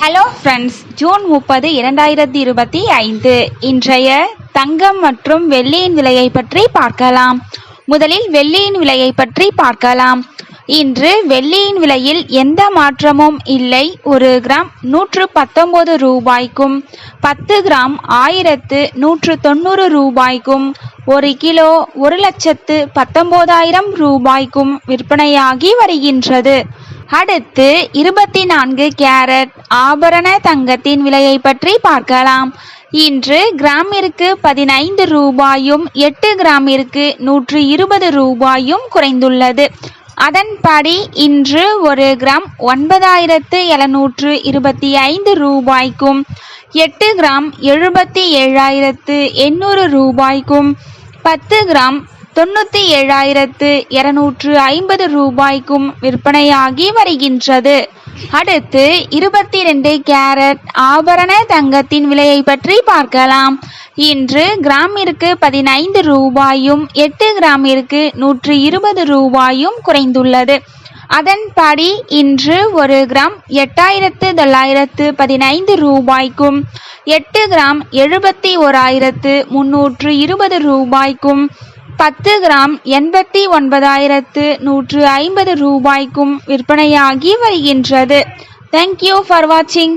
Hello friends June முப்பது இரண்டாயிரத்தி இருபத்தி ஐந்து. இன்றைய தங்கம் மற்றும் வெள்ளியின் விலையை பற்றி பார்க்கலாம். முதலில் வெள்ளியின் விலையை பற்றி பார்க்கலாம். இன்று வெள்ளியின் விலையில் எந்த மாற்றமும் இல்லை. ஒரு கிராம் நூற்று பத்தொன்பது ரூபாய்க்கும் பத்து கிராம் ஆயிரத்து நூற்று தொண்ணூறு ரூபாய்க்கும் ஒரு கிலோ ஒரு லட்சத்து பத்தொன்பதாயிரம் ரூபாய்க்கும் விற்பனையாகி வருகின்றது. அடுத்து இருபத்தி நான்கு கேரட் ஆபரண தங்கத்தின் விலையை பற்றி பார்க்கலாம். இன்று கிராமிற்கு பதினைந்து ரூபாயும் எட்டு கிராமிற்கு நூற்று இருபது ரூபாயும் குறைந்துள்ளது. அதன்படி இன்று ஒரு கிராம் ஒன்பதாயிரத்து எழுநூற்று இருபத்தி ஐந்து ரூபாய்க்கும் எட்டு கிராம் எழுபத்தி ஏழாயிரத்து எண்ணூறு ரூபாய்க்கும் பத்து கிராம் தொண்ணூற்றி ஏழாயிரத்து இருநூற்று ஐம்பது ரூபாய்க்கும் விற்பனையாகி வருகின்றது. அடுத்து இருபத்தி ரெண்டு கேரட் ஆபரண தங்கத்தின் விலையை பற்றி பார்க்கலாம். இன்று கிராமிற்கு பதினைந்து ரூபாயும் எட்டு கிராமிற்கு நூற்று இருபது ரூபாயும் குறைந்துள்ளது. அதன்படி இன்று ஒரு கிராம் எட்டாயிரத்து தொள்ளாயிரத்து பதினைந்து ரூபாய்க்கும் எட்டு கிராம் எழுபத்தி ஓராயிரத்து முன்னூற்று இருபது ரூபாய்க்கும் பத்து கிராம் எண்பத்தி ஒன்பதாயிரத்து நூற்று ஐம்பது ரூபாய்க்கும் விற்பனையாகி வருகின்றது. தேங்க்யூ ஃபார் வாட்சிங்